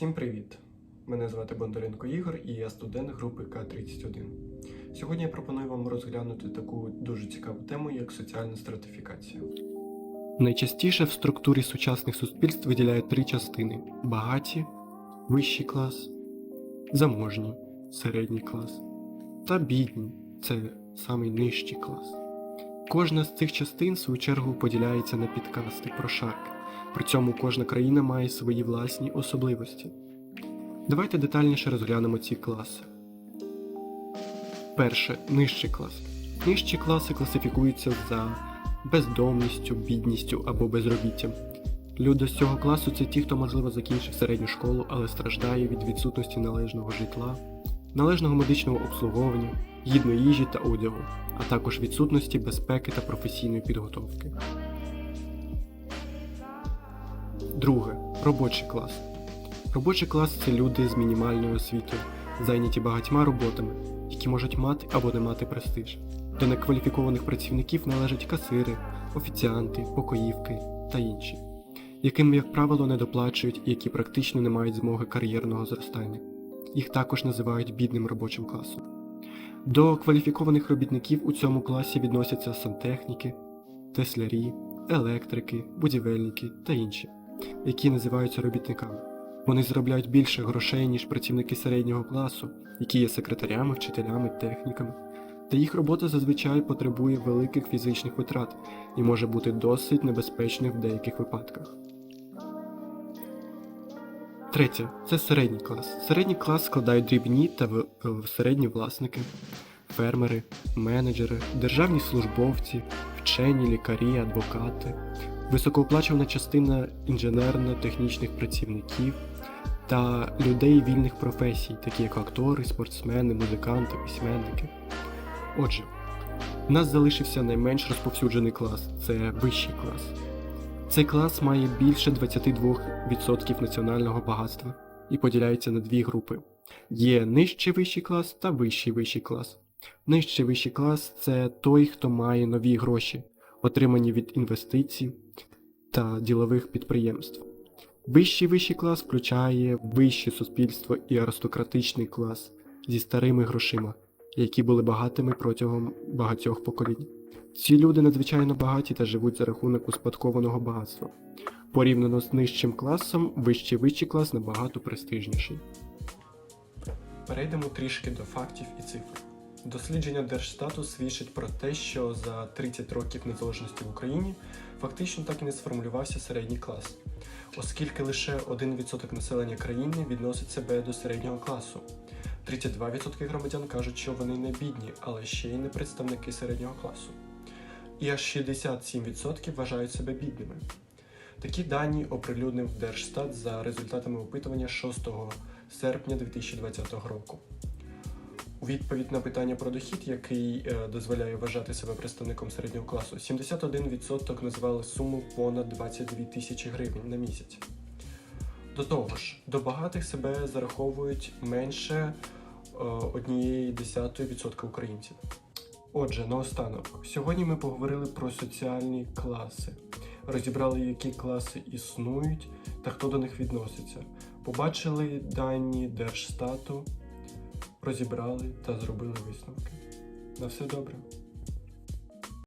Всім привіт! Мене звати Бондаренко Ігор і я студент групи К-31. Сьогодні я пропоную вам розглянути таку дуже цікаву тему, як соціальна стратифікація. Найчастіше в структурі сучасних суспільств виділяють три частини: багаті, вищий клас, заможні, середній клас та бідні це самий нижчий клас. Кожна з цих частин, в свою чергу, поділяється на підкасти, прошарки. При цьому кожна країна має свої власні особливості. Давайте детальніше розглянемо ці класи. Перше нижчий клас. Нижчі класи класифікуються за бездомністю, бідністю або безробіттям. Люди з цього класу це ті, хто, можливо, закінчив середню школу, але страждає від відсутності належного житла, належного медичного обслуговування, гідної їжі та одягу, а також відсутності безпеки та професійної підготовки. Друге робочий клас. Робочий клас це люди з мінімальною освітою, зайняті багатьма роботами, які можуть мати або не мати престиж. До некваліфікованих працівників належать касири, офіціанти, покоївки та інші, яким, як правило, не доплачують і які практично не мають змоги кар'єрного зростання. Їх також називають бідним робочим класом. До кваліфікованих робітників у цьому класі відносяться сантехніки, теслярі, електрики, будівельники та інші, які називаються робітниками. Вони заробляють більше грошей, ніж працівники середнього класу, які є секретарями, вчителями, техніками. Та їх робота зазвичай потребує великих фізичних витрат і може бути досить небезпечною в деяких випадках. Третє це середній клас. Середній клас складають дрібні та середні власники, фермери, менеджери, державні службовці, вчені, лікарі, адвокати, високооплачувана частина інженерно-технічних працівників та людей вільних професій, такі як актори, спортсмени, музиканти, письменники. Отже, в нас залишився найменш розповсюджений клас це вищий клас. Цей клас має більше 22% національного багатства і поділяється на дві групи: є нижчий вищий клас та вищий вищий клас. Нижчий вищий клас це той, хто має нові гроші, отримані від інвестицій та ділових підприємств. Вищий вищий клас включає вище суспільство і аристократичний клас зі старими грошима, які були багатими протягом багатьох поколінь. Ці люди надзвичайно багаті та живуть за рахунок успадкованого багатства. Порівняно з нижчим класом, вищий вищий клас набагато престижніший. Перейдемо трішки до фактів і цифр. Дослідження Держстату свідчить про те, що за 30 років незалежності в Україні фактично так і не сформулювався середній клас, оскільки лише 1% населення країни відносить себе до середнього класу. 32% громадян кажуть, що вони не бідні, але ще й не представники середнього класу. І аж 67% вважають себе бідними. Такі дані оприлюднив Держстат за результатами опитування 6 серпня 2020 року. У відповідь на питання про дохід, який е, дозволяє вважати себе представником середнього класу, 71% назвали суму понад 22 тисячі гривень на місяць. До того ж, до багатих себе зараховують менше е, однієї десятої відсотка українців. Отже, наостанок, сьогодні ми поговорили про соціальні класи, розібрали, які класи існують та хто до них відноситься. Побачили дані Держстату, розібрали та зробили висновки. На все добре.